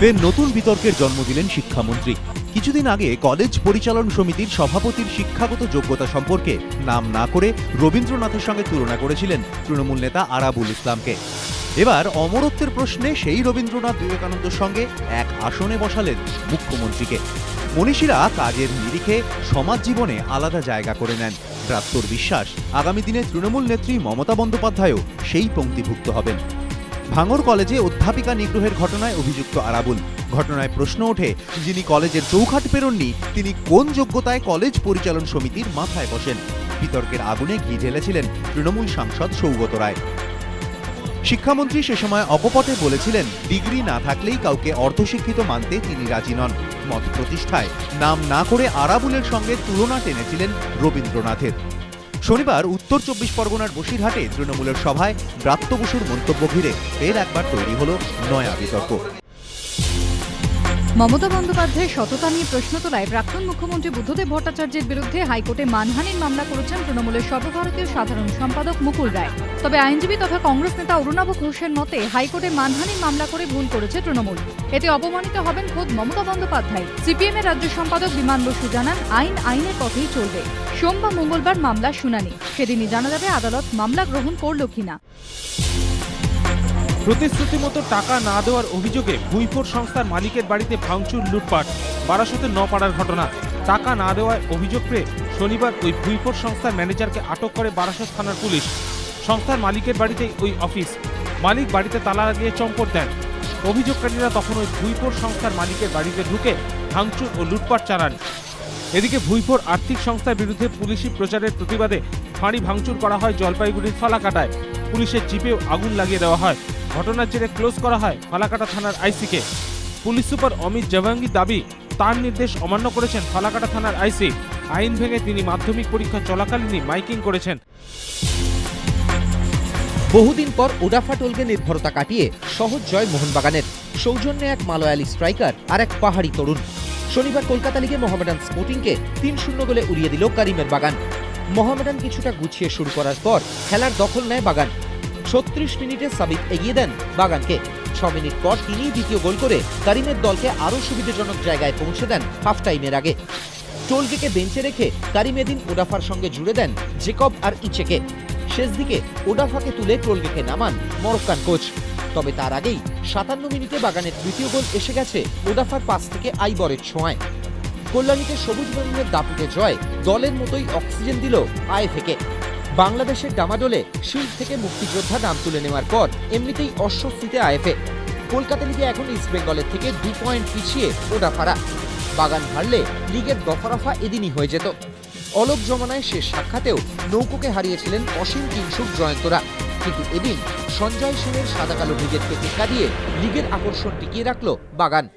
ফের নতুন বিতর্কের জন্ম দিলেন শিক্ষামন্ত্রী। কিছুদিন আগে কলেজ পরিচালন সমিতির সভাপতির শিক্ষাগত যোগ্যতা সম্পর্কে নাম না করে রবীন্দ্রনাথের সঙ্গে তুলনা করেছিলেন তৃণমূল নেতা আরাবুল ইসলামকে। এবার অমরত্বের প্রশ্নে সেই রবীন্দ্রনাথ বিবেকানন্দের সঙ্গে এক আসনে বসালেন মুখ্যমন্ত্রীকে। মনীষীরা কাজের নিরিখে সমাজ জীবনে আলাদা জায়গা করে নেন। প্রাপ্তর বিশ্বাস, আগামী দিনে তৃণমূল নেত্রী মমতা বন্দ্যোপাধ্যায়ও সেই পঙ্ক্তিভুক্ত হবেন। ভাঙর কলেজে অধ্যাপিকা নিগ্রহের ঘটনায় অভিযুক্ত আরাবুল। ঘটনায় প্রশ্ন ওঠে, যিনি কলেজের চৌখাট পেরোননি, তিনি কোন যোগ্যতায় কলেজ পরিচালন সমিতির মাথায় বসেন? বিতর্কের আগুনে ঘি ঢেলেছিলেন তৃণমূল সাংসদ সৌগত রায়। শিক্ষামন্ত্রী সে সময় অকপটে বলেছিলেন, ডিগ্রি না থাকলেই কাউকে অর্ধশিক্ষিত মানতে তিনি রাজি নন। মত প্রতিষ্ঠায় নাম না করে আরাবুলের সঙ্গে তুলনা টেনেছিলেন রবীন্দ্রনাথের। শনিবার উত্তর চব্বিশ পরগনার বসিরহাটে তৃণমূলের সভায় ব্রাত্য বসুর মন্তব্য ঘিরে ফের একবার তৈরি হল নয়া বিতর্ক। মমতা বন্দ্যোপাধ্যায়ের সততা নিয়ে প্রশ্ন তোলায় প্রাক্তন মুখ্যমন্ত্রী বুদ্ধদেব ভট্টাচার্যের বিরুদ্ধে হাইকোর্টে মানহানির মামলা করেছেন তৃণমূলের সর্বভারতীয় সাধারণ সম্পাদক মুকুল রায়। তবে আইনজীবী তথা কংগ্রেস নেতা অরুণাভ ঘোষের মতে হাইকোর্টে মানহানির মামলা করে ভুল করেছে তৃণমূল। এতে অপমানিত হবেন খোদ মমতা বন্দ্যোপাধ্যায়। সিপিএম এর রাজ্য সম্পাদক বিমান বসু জানান, আইন আইনের পথেই চলবে। সোম বা মঙ্গলবার মামলা শুনানি। সেদিনই জানা যাবে আদালত মামলা গ্রহণ করল কিনা। প্রতিশ্রুতি মতো টাকা না দেওয়ার অভিযোগে ভুইফোর সংস্থার মালিকের বাড়িতে ভাঙচুর লুটপাট, বারাসতে ন পাড়ার ঘটনা। টাকা না দেওয়ার অভিযোগ পেয়ে শনিবার ওই ভুইফোর সংস্থার ম্যানেজারকে আটক করে বারাসত থানার পুলিশ। সংস্থার মালিকের বাড়িতেই ওই অফিস। মালিক বাড়িতে তালা লাগিয়ে চম্পট দেন। অভিযোগকারীরা তখন ওই ভুইফোর সংস্থার মালিকের বাড়িতে ঢুকে ভাঙচুর ও লুটপাট চালান। এদিকে ভুইফোর আর্থিক সংস্থার বিরুদ্ধে পুলিশি প্রচারের প্রতিবাদে ফাঁড়ি ভাঙচুর করা হয় জলপাইগুড়ির ফালাকাটায়। পুলিশের জিপেও আগুন লাগিয়ে দেওয়া হয়। ঘটনার জেরে ক্লোজ করা হয় ফালাকাটা থানার আইসিকে। পুলিশ সুপার অমিত জাভাঙ্গির দাবি, তার নির্দেশ অমান্য করেছেন ফালাকাটা থানার আইসি। আইন ভেঙে তিনি মাধ্যমিক পরীক্ষা চলাকালীনই মাইকিং করেছেন। বহুদিন পর ওডাফা টোলকে নির্ভরতা কাটিয়ে সহজ জয় মোহনবাগানের। সৌজন্যে এক মালয়ালি স্ট্রাইকার আর এক পাহাড়ি তরুণ। শনিবার কলকাতা লিগে মোহামেডান স্পোর্টিংকে তিন শূন্য গোলে উড়িয়ে দিল কারিমের বাগান। মোহামেডান কিছুটা গুছিয়ে শুরু করার পর খেলার দখল নেয় বাগান। ছত্রিশ মিনিটে সাবিক এগিয়ে দেন বাগানকে। ছ মিনিট পর তিনি দ্বিতীয় গোল করে কারিমের দলকে আরও সুবিধাজনক জায়গায় পৌঁছে দেন হাফ টাইমের আগে। টোলকেকে বেঞ্চে রেখে কারিম এদিন ওডাফার সঙ্গে জুড়ে দেন জেকব আর ইচেকে। শেষ দিকে ওডাফাকে তুলে টোলকেকে নামান মরক্কান কোচ। তবে তার আগেই সাতান্ন মিনিটে বাগানের তৃতীয় গোল এসে গেছে ওডাফার পাস থেকে আইবরের ছোঁয়ায়। কল্যাণীতে সবুজ বর্ণের দাপুটে জয় দলের মতোই অক্সিজেন দিল আইএফএকে বাংলাদেশের ডামাডোলে শিল্ড থেকে মুক্তিযোদ্ধা নাম তুলে নেওয়ার পর এমনিতেই অস্বস্তিতে আইএফএ। কলকাতা লিগে এখন ইস্টবেঙ্গলের থেকে দু পয়েন্ট পিছিয়ে ওডাফারা বাগান হারলে লিগের দফারফা এদিনই হয়ে যেত। অলোক জমানায় শেষ সাক্ষাতেও নৌকোকে হারিয়েছিলেন অসীম কিংসুক জয়ন্তরা। কিন্তু এদিন সঞ্জয় সেনের সাদা কালো ব্রিগেডকে টেক্কা দিয়ে লিগের আকর্ষণ টিকিয়ে রাখল বাগান।